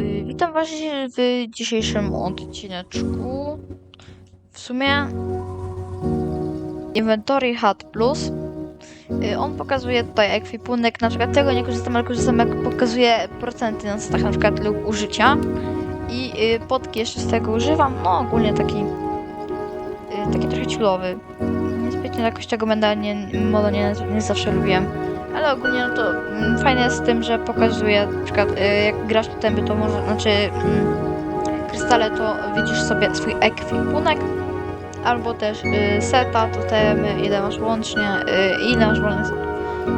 Y, Witam Was w dzisiejszym odcineczku. W sumie Inventory Hat Plus. Y, On pokazuje tutaj ekwipunek, na przykład tego nie korzystam, ale korzystam jak pokazuje procenty na stach na przykład lub użycia. I y, potki jeszcze z tego używam, no ogólnie taki taki trochę ciulowy. Niezbytnio jakoś będę nie, nie, nie zawsze lubiłem. Ale ogólnie no to mm, fajne jest z tym, że pokazuje na przykład y, jak grasz totemy to może, znaczy mm, krystale to widzisz sobie swój ekwipunek albo też y, seta, totemy, ile masz łącznie, y, ile masz wolnych.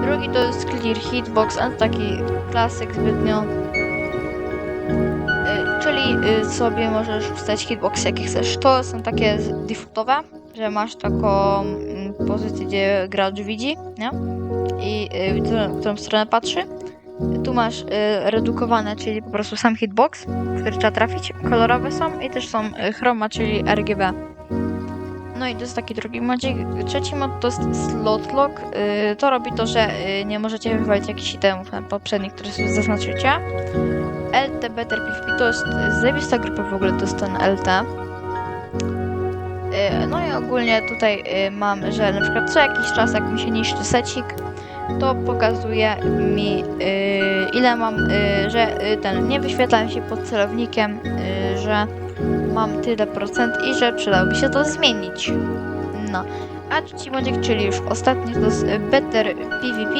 Drugi to jest clear hitbox, ale taki klasyk zbytnio. Y, czyli y, sobie możesz ustawić hitbox jakie chcesz. To są takie defaultowe, że masz taką mm, pozycję, gdzie gracz widzi, nie? I y, w którą- w którą stronę patrzy. Tu masz y, redukowane, czyli po prostu sam hitbox, w który trzeba trafić. Kolorowe są i też są y, chroma, czyli RGB. No i to jest taki drugi modzik. Trzeci mod to jest slot lock. To robi to, że nie możecie wywalić jakichś itemów poprzednich, które sobie zaznaczycie. LT Better PvP to jest zajebista grupa w ogóle, to jest ten LT. No i ogólnie tutaj mam, że na przykład co jakiś czas, jak mi się niszczy secik, to pokazuje mi y, ile mam, y, że y, ten nie wyświetla się pod celownikiem, y, że mam tyle procent i że przydałoby się to zmienić. No. A trzeci modzik, czyli już ostatni, to jest Better PvP.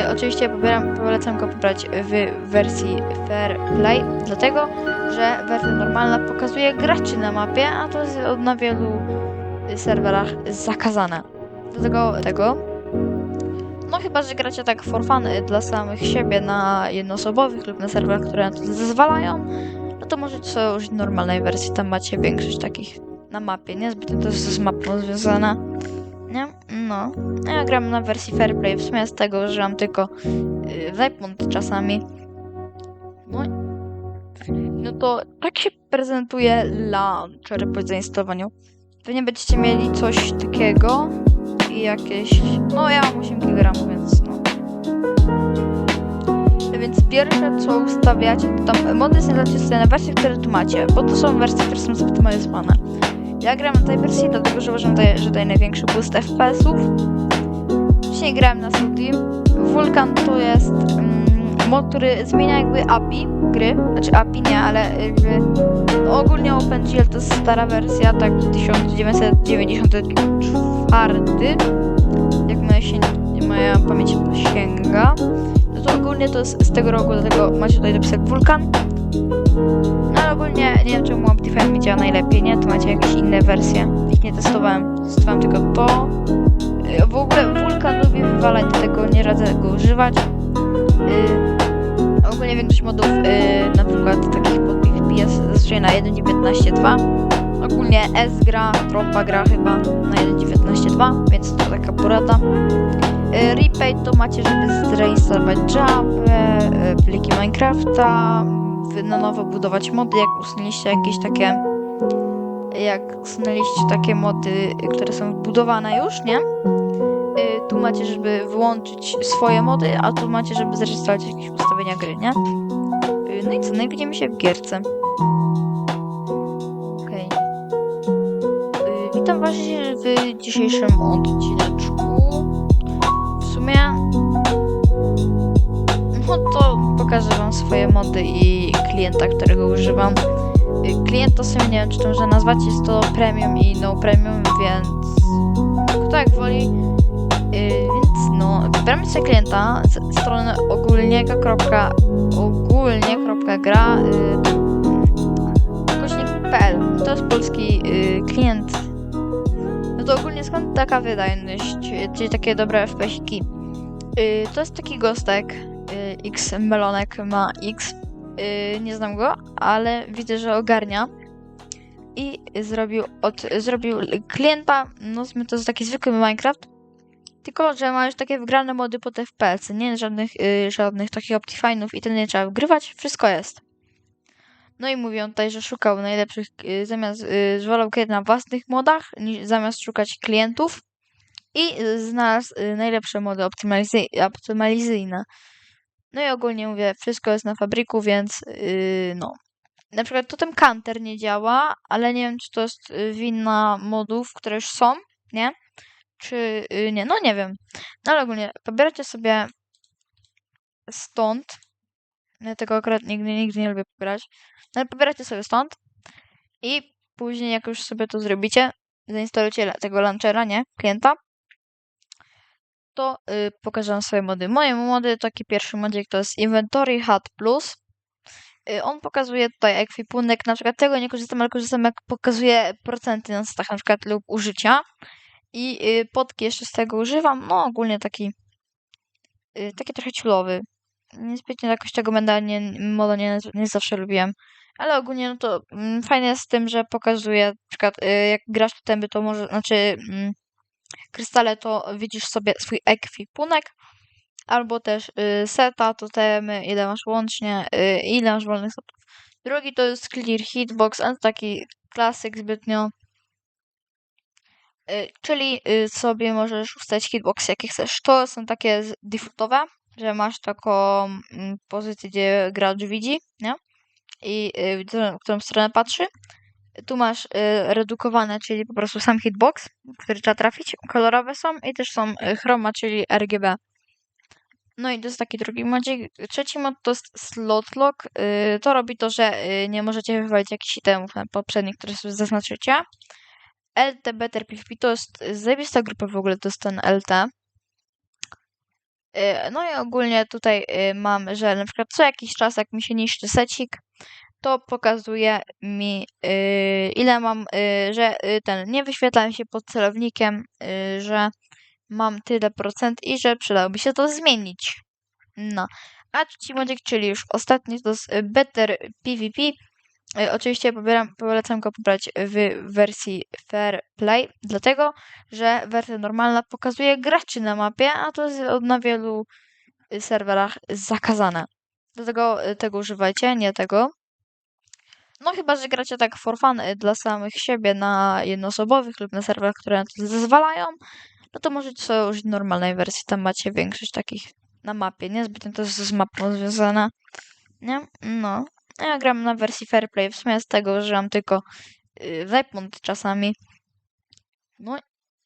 Y, oczywiście pobieram, polecam go pobrać w wersji Fair Play, dlatego, że wersja normalna pokazuje graczy na mapie, a to jest na wielu serwerach zakazane. Dlatego tego no chyba, że gracie tak for fun dla samych siebie na jednoosobowych lub na serwerach, które na to zezwalają, no to możecie sobie użyć normalnej wersji, tam macie większość takich na mapie, nie? Zbyt to jest z mapą związane, nie? No. Ja gram na wersji Fairplay, w sumie z tego, że mam tylko yy, czasami. No. No to tak się prezentuje launcher po zainstalowaniu. Wy nie będziecie mieli coś takiego, i jakieś. No ja mam 8 kg, więc no. Więc pierwsze co ustawiacie, to tam mody znajdziecie sobie na wersji, które tu macie, bo to są wersje, które są zoptymalizowane. Ja gram na tej wersji, dlatego że uważam, że daje największy boost FPS-ów. Wcześniej grałem na Studio. Vulkan to jest mm, mod, który zmienia jakby API gry. Znaczy API nie, ale jakby no ogólnie OpenGL to stara wersja, tak 1994, jak moja, się, moja pamięć sięga. No to ogólnie to jest z tego roku, dlatego macie tutaj napisać Vulkan. No ale ogólnie nie wiem czemu Optifine mi działa najlepiej, nie? To macie jakieś inne wersje. Ich nie testowałem, testowałem tylko to. W ogóle Vulkan lubi wywalać, dlatego nie radzę go używać. Ogólnie większość modów, y, na przykład takich pod jest zazwyczaj na 1.19.2. Ogólnie S gra, Trompa gra chyba na 1.19.2, więc to taka porada. Y, Repay to macie, żeby zreinstalować Java, y, pliki Minecrafta, na nowo budować mody, jak usunęliście jakieś takie jak usunęliście takie mody, które są wbudowane już, nie? Tu macie, żeby wyłączyć swoje mody, a tu macie, żeby zrestartować jakieś ustawienia gry, nie? Y, No i co, no i widzimy się w gierce. Okej. Y, Witam Was w dzisiejszym odcineczku. W sumie... No to pokażę Wam swoje mody i klienta, którego używam. Y, Klient to sobie nie wiem, czy to może nazwać, jest to premium i no premium, więc kto jak woli. Y, no, wybieramy sobie klienta z strony ogólniego. ogólnie.gra y, kośnik.pl. To jest polski y, klient. No to ogólnie skąd taka wydajność, y, czyli takie dobre FPS-ki? Y, to jest taki gostek, y, X Melonek ma X. Y, nie znam go, ale widzę, że ogarnia. I zrobił od, zrobił klienta, no to jest taki zwykły Minecraft, tylko, że ma już takie wgrane mody pod FPS, nie żadnych, y, żadnych takich Optifine'ów i to nie trzeba wgrywać, wszystko jest. No i mówią tutaj, że szukał najlepszych, y, zamiast, y, zwalał kiedy na własnych modach, niż, zamiast szukać klientów i znalazł y, najlepsze mody optymalizy- optymalizyjne. No i ogólnie mówię, wszystko jest na fabryku, więc yy, no. Na przykład totem counter nie działa, ale nie wiem, czy to jest y, wina modów, które już są, nie? Czy yy, nie, no nie wiem. No ale ogólnie pobieracie sobie stąd. Ja tego akurat nigdy, nigdy nie lubię pobierać. No ale pobieracie sobie stąd i później jak już sobie to zrobicie, zainstalujcie tego launchera, nie? Klienta. To y, pokażę wam swoje mody. Moje mody, taki pierwszy modzik to jest Inventory Hat Plus. Y, on pokazuje tutaj ekwipunek, na przykład tego nie korzystam, ale korzystam jak pokazuje procenty na stach na przykład lub użycia. I y, podki jeszcze z tego używam, no ogólnie taki y, taki trochę ciulowy. Niezbytnio jakoś tego moda nie, moda nie, nie zawsze lubiłem. Ale ogólnie no to mm, fajne jest z tym, że pokazuje na przykład y, jak grasz totemy, to może, znaczy mm, krystale, to widzisz sobie swój ekwipunek. Albo też y, seta, totemy, ile masz łącznie, y, ile masz wolnych setów. Drugi to jest Clear Hitbox, to taki klasyk zbytnio. Y, czyli y, sobie możesz ustalić hitbox jakie chcesz. To są takie defaultowe, że masz taką mm, pozycję, gdzie gracz widzi, nie? I y, w którą- stronę patrzy. Tu masz redukowane, czyli po prostu sam hitbox, który trzeba trafić. Kolorowe są i też są chroma, czyli RGB. No i to jest taki drugi modzik. Trzeci mod to jest slot lock. To robi to, że nie możecie wywalić jakichś itemów na poprzednich, które sobie zaznaczycie. LT Better PvP to jest zajebista grupa w ogóle, to jest ten LT. Y, No i ogólnie tutaj y, mam, że na przykład co jakiś czas, jak mi się niszczy secik, to pokazuje mi y, ile mam, że ten, nie wyświetla mi się pod celownikiem, że mam tyle procent i że przydałoby się to zmienić. No. A trzeci modzik, czyli już ostatni, to jest Better PvP. Y, Oczywiście pobieram, polecam go pobrać w wersji Fair Play, dlatego że wersja normalna pokazuje graczy na mapie, a to jest na wielu y, serwerach zakazane. Dlatego y, tego używajcie, nie tego. No chyba, że gracie tak for fun y, dla samych siebie na jednoosobowych lub na serwerach, które na to zezwalają, no to możecie sobie użyć normalnej wersji, tam macie większość takich na mapie, nie? Zbytnio to jest z mapą związane, nie? No. Ja gram na wersji Fairplay, w sumie z tego używam tylko yy, czasami. No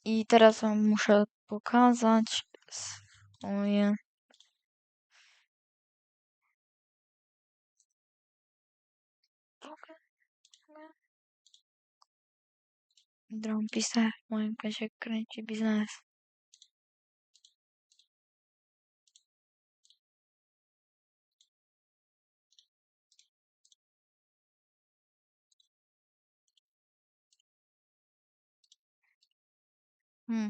i teraz wam muszę pokazać swoje... Drąpise, w moim się kręci biznes. Hmm.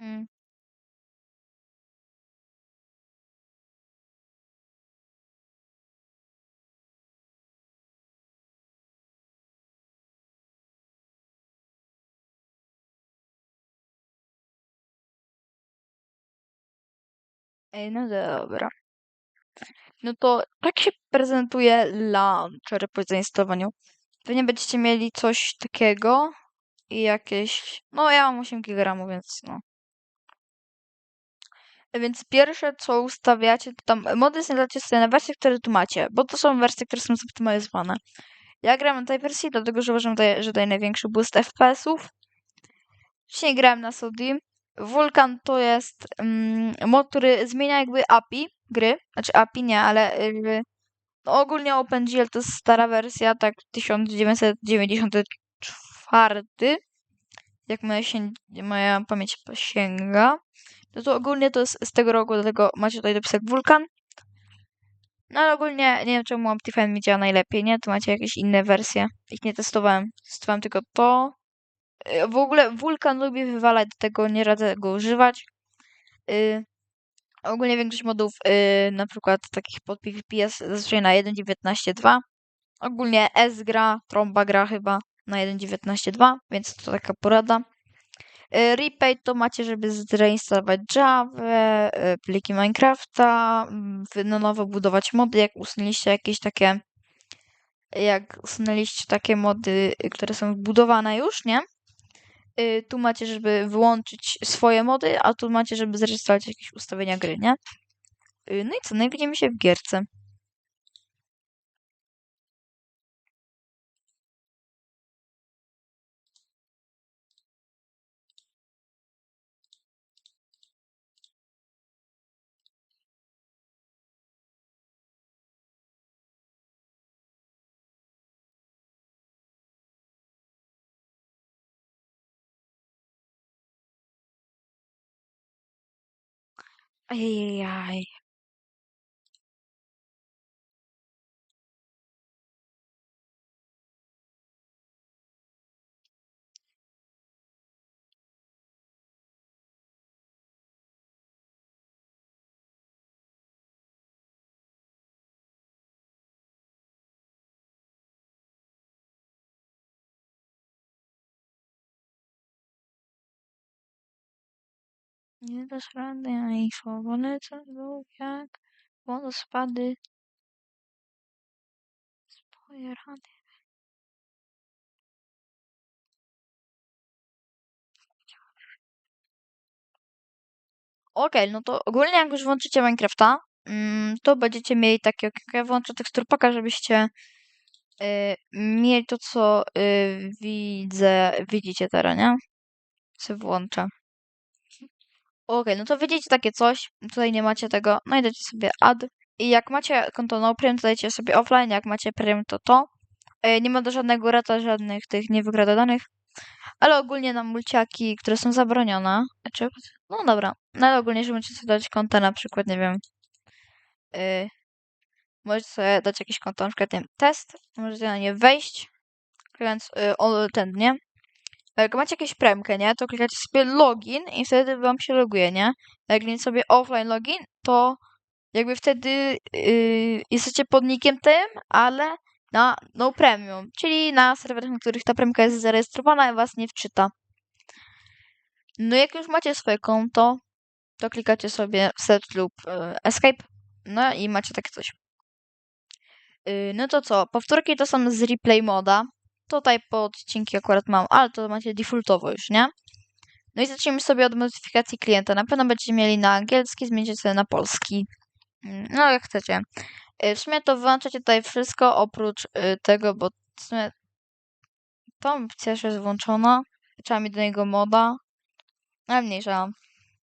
Mm. Ej, no dobra. No to tak się prezentuje launcher po zainstalowaniu. Wy nie będziecie mieli coś takiego i jakieś... No ja mam 8 GB, więc no. Więc pierwsze co ustawiacie, to tam mody znajdziecie sobie na wersji, które tu macie, bo to są wersje, które są zoptymalizowane. Ja gram na tej wersji, dlatego że uważam, że daje największy boost FPS-ów. Wcześniej grałem na Sodi. Vulkan to jest mm, mod, który zmienia jakby API gry. Znaczy API nie, ale jakby, no ogólnie OpenGL to jest stara wersja, tak 1994. Jak moja, się, moja pamięć sięga. No to ogólnie to jest z tego roku, dlatego macie tutaj dopisek Vulkan. No ale ogólnie nie wiem czemu Optifine mi działa najlepiej, nie? To macie jakieś inne wersje. Ich nie testowałem. Testowałem tylko to. Y, W ogóle Vulkan lubi wywalać, do tego nie radzę go używać. Y, Ogólnie większość modów, yy, na przykład takich pod PvP jest zazwyczaj na 1.19.2. Ogólnie S gra, Tromba gra chyba na 1.19.2, więc to taka porada. Yy, Repaint to macie, żeby zreinstalować Java, yy, pliki Minecrafta, na nowo budować mody, jak usunęliście jakieś takie jak usunęliście takie mody, y, które są wbudowane już, nie? Y, tu macie, żeby wyłączyć swoje mody, a tu macie, żeby zarejestrować jakieś ustawienia gry, nie? Y, no i co, no i widzimy się w gierce. 哎呀，Nie dasz rady, a ich słowo lecą w dół jak wodospady. Swoje rady. Okej, no to ogólnie jak już włączycie Minecrafta, mm, to będziecie mieli takie okienko. Ja włączę teksturpaka, żebyście y, mieli to, co y, widzę, widzicie teraz, nie? Se włączę. Okej, no to widzicie takie coś. Tutaj nie macie tego. No i dajcie sobie add. I jak macie konto no premium, to dajcie sobie offline. Jak macie premium, to to. Y, nie ma do żadnego rata, żadnych tych nie wykrada danych. Ale ogólnie na mulciaki, które są zabronione. Czy, no dobra. No ale ogólnie, jeżeli możecie sobie dać konta, na przykład, nie wiem. Yy, możecie sobie dać jakieś konto, na przykład, nie wiem, test. Możecie na nie wejść. Klikając yy, ten, nie? Jak macie jakieś premkę, nie? To klikacie sobie login i wtedy wam się loguje, nie? Jak nie sobie offline login, to jakby wtedy yy, jesteście podnikiem tym, ale na no premium, czyli na serwerach, na których ta premka jest zarejestrowana i was nie wczyta. No jak już macie swoje konto, to klikacie sobie set lub y, escape, no i macie takie coś. Y, no to co, powtórki to są z replay moda. Tutaj po odcinki akurat mam, ale to macie defaultowo już, nie? No i zacznijmy sobie od modyfikacji klienta. Na pewno będziecie mieli na angielski, zmienicie sobie na polski. No jak chcecie. Y, W sumie to wyłączacie tutaj wszystko oprócz y, tego, bo w sumie ta opcja jest włączona. Trzeba mieć do niego moda. Ale mniejsza.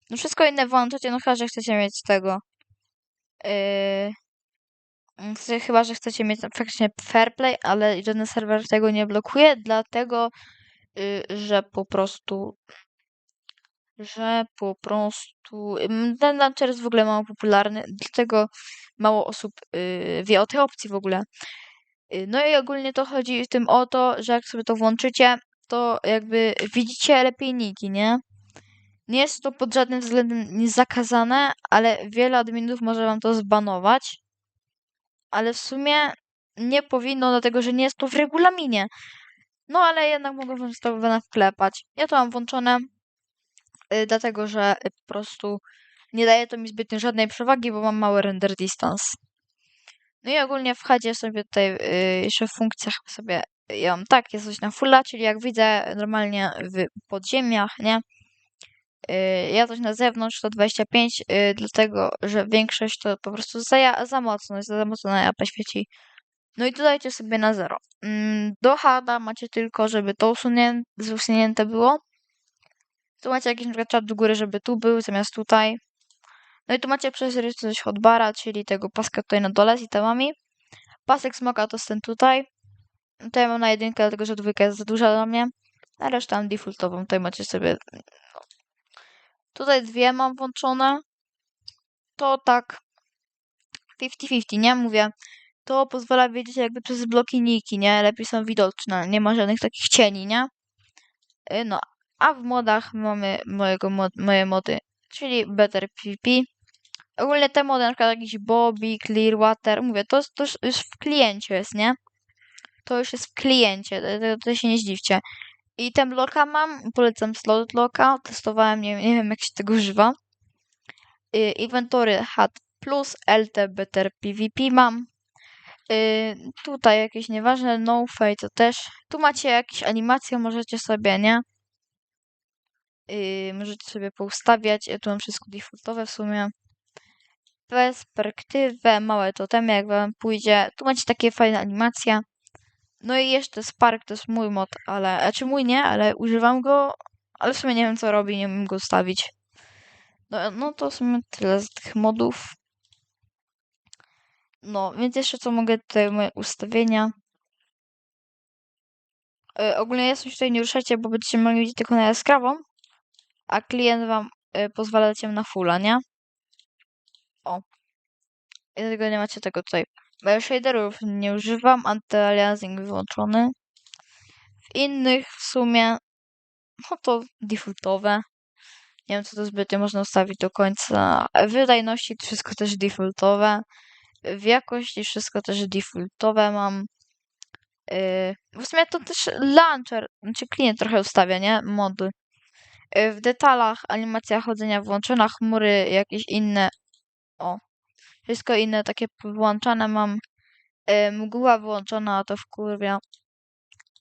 No wszystko inne włączacie, no chyba, że chcecie mieć tego. Yy, chyba, że chcecie mieć faktycznie fair play, ale żaden serwer tego nie blokuje, dlatego, yy, że po prostu że po prostu ten launcher jest w ogóle mało popularny, dlatego mało osób yy, wie o tej opcji w ogóle. Yy, No i ogólnie to chodzi w tym o to, że jak sobie to włączycie, to jakby widzicie lepiej niki, nie? Nie jest to pod żadnym względem zakazane, ale wiele adminów może wam to zbanować. Ale w sumie nie powinno, dlatego że nie jest to w regulaminie. No ale jednak mogą wam to wklepać. Ja to mam włączone, y, dlatego że y, po prostu nie daje to mi zbytnio żadnej przewagi, bo mam mały render distance. No i ogólnie w HUD sobie tutaj y, jeszcze w funkcjach sobie ja mam tak, jest coś na fulla, czyli jak widzę normalnie w podziemiach, nie? Y, Ja coś na zewnątrz to 25, y, dlatego że większość to po prostu za, za mocno, jest za mocno na japę świeci. No i dodajcie sobie na zero. Mm, Do HADA macie tylko, żeby to usunię, usunięte było. Tu macie jakiś na przykład do góry, żeby tu był zamiast tutaj. No i tu macie przezroczystość hotbara, czyli tego paska tutaj na dole z itemami. Pasek smoka to jest ten tutaj. Tutaj mam na jedynkę, dlatego że dwójka jest za duża dla mnie. A resztę mam defaultową. Tutaj macie sobie Tutaj dwie mam włączone. To tak 50-50, nie? Mówię. To pozwala wiedzieć jakby przez bloki niki, nie? Lepiej są widoczne. Nie ma żadnych takich cieni, nie? Y, No, a w modach mamy mojego mod, moje mody, czyli Better PvP. Ogólnie te mody, na przykład jakiś Bobby, Clearwater, mówię, to, to już- w kliencie jest, nie? To już jest w kliencie, to, to, to się nie zdziwcie. I ten bloka mam, polecam slot locka, testowałem, nie, nie wiem jak się tego używa. Y, Inventory HAT plus LT Better PvP mam. Y, tutaj jakieś nieważne, no fade to też. Tu macie jakieś animacje, możecie sobie, nie? Y, możecie sobie poustawiać. Ja tu mam wszystko defaultowe w sumie. Perspektywę, małe totemy, jak wam pójdzie. Tu macie takie fajne animacje. No i jeszcze Spark to jest mój mod, ale, znaczy mój nie, ale używam go, ale w sumie nie wiem co robi, nie wiem go ustawić. No, no to w sumie tyle z tych modów. No, więc jeszcze co mogę tutaj, moje ustawienia. E, ogólnie jasność tutaj nie ruszajcie, bo będziecie mogli widzieć tylko na jaskrawą, a klient wam e, pozwala dać na fulla, nie? O. I dlatego nie macie tego tutaj. Shaderów nie używam, anty-aliasing wyłączony. W innych w sumie, no to defaultowe. Nie wiem, co to zbytnio można ustawić do końca. Wydajności wszystko też defaultowe. W jakości wszystko też defaultowe mam. Yy, w sumie to też launcher, znaczy klient trochę ustawia, nie? Mody. Yy, w detalach animacja chodzenia włączona, chmury, jakieś inne. O. Wszystko inne takie włączane mam. Yy, mgła wyłączona, a to wkurwia.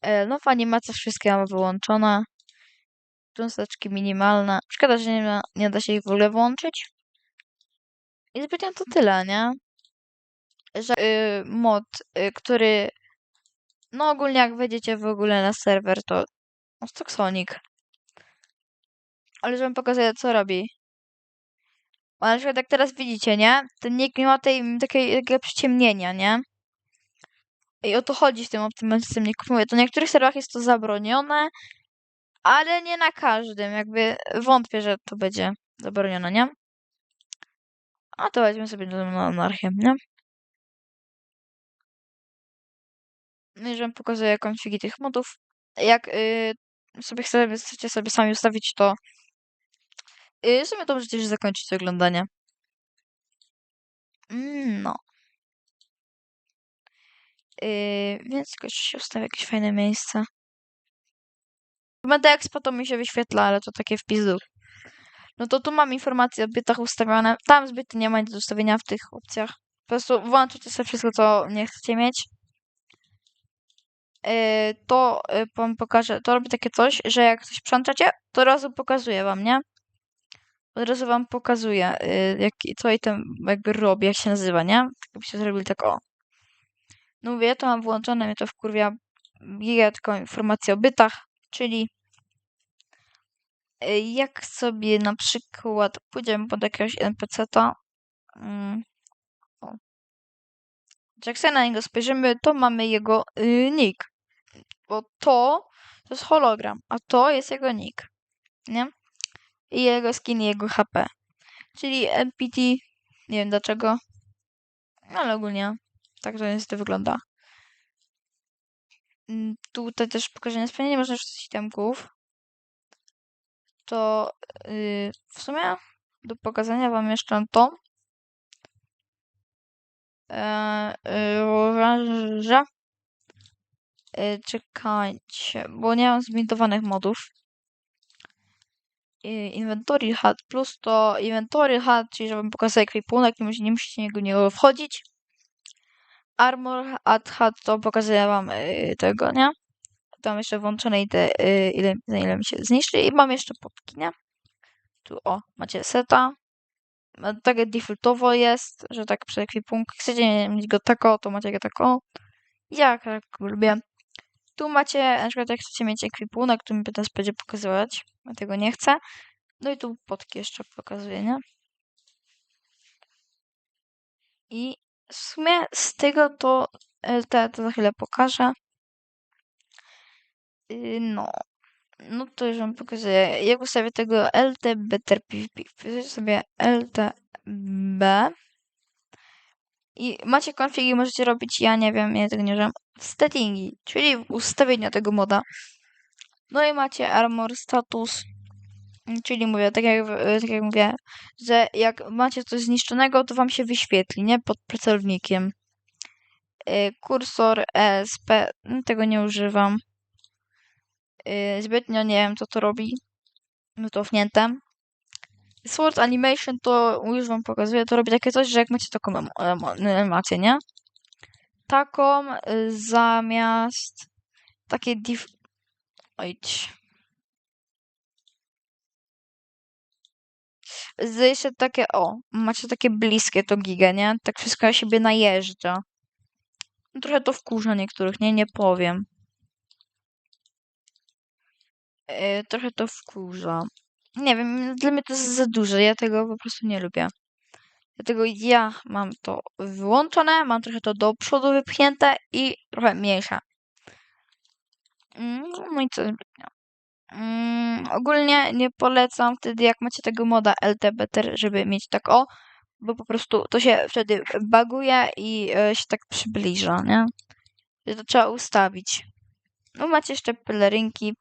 Yy, no w animacjach wszystkie mam wyłączone. Cząsteczki minimalne. Szkoda, że nie, ma, nie da się ich w ogóle włączyć. I zbytnio to tyle, nie? Że yy, mod, yy, który no ogólnie jak wejdziecie w ogóle na serwer, to no, Stocksonic. Ale żebym pokazać, co robi. Bo na przykład jak teraz widzicie, nie? Ten nick nie ma tej, takiej, takiego przyciemnienia, nie? I o to chodzi z tym optymalizacją nicków. Mówię, to na niektórych serwerach jest to zabronione, ale nie na każdym. Jakby wątpię, że to będzie zabronione, nie? A to weźmy sobie na anarchię, nie? No i żebym pokazuje konfigi tych modów. Jak y, sobie chcecie sobie sami ustawić, to y, w sumie to możecie już zakończyć oglądanie. Mm, no. Y, więc tylko się ustawię jakieś fajne miejsce. Będę Expo to mi się wyświetla, ale to takie w pizdu. No to tu mam informacje o bytach ustawione. Tam zbyt nie ma nic do ustawienia w tych opcjach. Po prostu włączycie sobie wszystko, co nie chcecie mieć. Yy, to yy, wam pokażę, to robi takie coś, że jak coś przełączacie, to razu pokazuje wam, nie? Od razu wam pokazuje, yy, jak, co i tam jakby robi, jak się nazywa, nie? Tak byście zrobili tak o. No mówię, ja to mam włączone, mnie to wkurwia giga taką informację o bytach, czyli yy, jak sobie na przykład pójdziemy pod jakiegoś NPC-ta, mm, o. jak sobie na niego spojrzymy, to mamy jego yy, nick bo to to jest hologram, a to jest jego nick, nie? I jego skin i jego HP. Czyli MPT, nie wiem dlaczego, ale ogólnie tak to niestety wygląda. Mm, Tutaj też pokażenie spełnienia można wrzucić itemków. To yy, w sumie do pokazania wam jeszcze to. Yy, że Y, czekajcie, bo nie mam zbindowanych modów. Inventory HUD plus to Inventory HUD, czyli żebym pokazał ekwipunek, nie, nie musicie niego, niego wchodzić. Armor add HUD to pokazuję wam y, tego, nie? Tam jeszcze włączone y, ile, za ile mi się zniszczy. I mam jeszcze podki, nie? Tu o, macie seta. Tak defaultowo jest, że tak przy ekwipunku. Chcecie mieć go tako, to macie go tako. Ja tak lubię. Tu macie, na przykład jak chcecie mieć ekwipunek, to mi teraz będzie pokazywać. Ja tego nie chcę. No i tu podki jeszcze pokazuję, nie? I w sumie z tego to LT to za chwilę pokażę. Yy, No. No to już wam pokazuję. Jak ustawię tego LT Better PvP. Wpiszę sobie LTB. I macie konfigi, możecie robić, ja nie wiem, ja tego nie wiem, settingi, czyli ustawienia tego moda. No i macie armor status. Czyli mówię, tak jak, tak jak mówię, że jak macie coś zniszczonego, to wam się wyświetli, nie? Pod celownikiem. Y, Kursor ESP, no, tego nie używam. Y, Zbytnio nie wiem, co to robi. No to wnięte. Sword Animation to już wam pokazuję, to robi takie coś, że jak macie taką animację, nie? Taką y, zamiast takie div... Ojdź. Z jeszcze takie, o, macie takie bliskie to giga, nie? Tak wszystko na siebie najeżdża. Trochę to wkurza niektórych, nie? Nie powiem. Yy, trochę to wkurza. Nie wiem, dla mnie to jest za duże, ja tego po prostu nie lubię. Dlatego ja mam to wyłączone, mam trochę to do przodu wypchnięte i trochę mniejsze. Mm, No i co zbytnio. Mm, ogólnie nie polecam wtedy, jak macie tego moda LTBT, żeby mieć tak o, bo po prostu to się wtedy baguje i e, się tak przybliża, nie? Że to trzeba ustawić. No macie jeszcze pelerynki,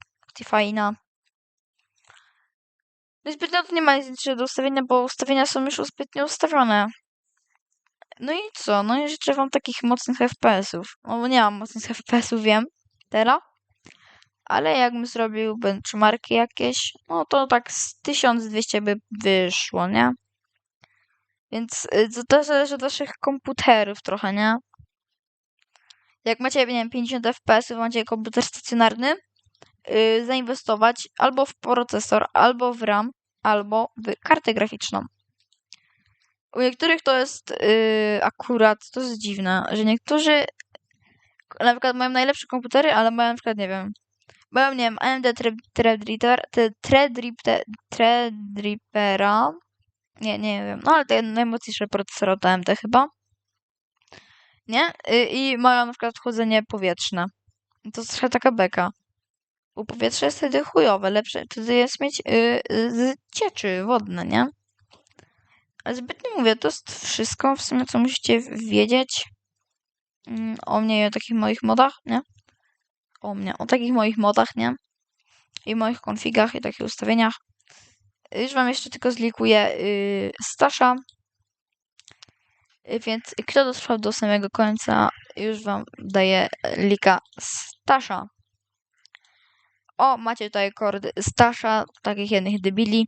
fajna. No i zbytnio tu nie ma nic do ustawienia, bo ustawienia są już zbytnio ustawione. No i co? No i życzę wam takich mocnych FPS-ów. No bo nie mam mocnych FPS-ów, wiem, teraz. Ale jakbym zrobił benchmarki jakieś, no to tak z 1200 by wyszło, nie? Więc y, to też zależy od waszych komputerów trochę, nie? Jak macie, nie wiem, 50 FPS, macie komputer stacjonarny, yy, zainwestować albo w procesor, albo w RAM, albo w kartę graficzną. U niektórych to jest yy, akurat, to jest dziwne, że niektórzy na przykład mają najlepsze komputery, ale mają na przykład, nie wiem, mają, nie wiem, AMD Threadripper, Threadripper, Threadrippera, nie, nie wiem, no ale te najmocniejsze procesory od AMD chyba, nie? Y, I mają na przykład chłodzenie powietrzne. To jest trochę taka beka. Bo powietrze jest wtedy chujowe, lepsze wtedy jest mieć yy, z cieczy wodne, nie? Ale zbytnio mówię, to jest wszystko w sumie, co musicie wiedzieć mm, o mnie i o takich moich modach, nie? O mnie, o takich moich modach, nie? I moich konfigach i takich ustawieniach. Już wam jeszcze tylko zlikuję yy, Stasza. Yy, Więc kto dotrwał do samego końca, już wam daję lika Stasza. O, macie tutaj kordy Stasza, takich jednych debili.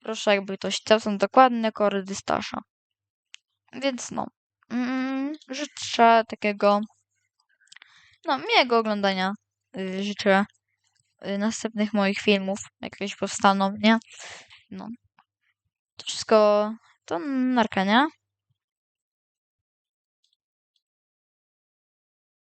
Proszę, jakby ktoś chciał, są dokładne kordy Stasza. Więc no, mm, życzę takiego, no, miłego oglądania. Y, Życzę y, następnych moich filmów, jak jakieś powstaną, nie? No. To wszystko, to narka, nie?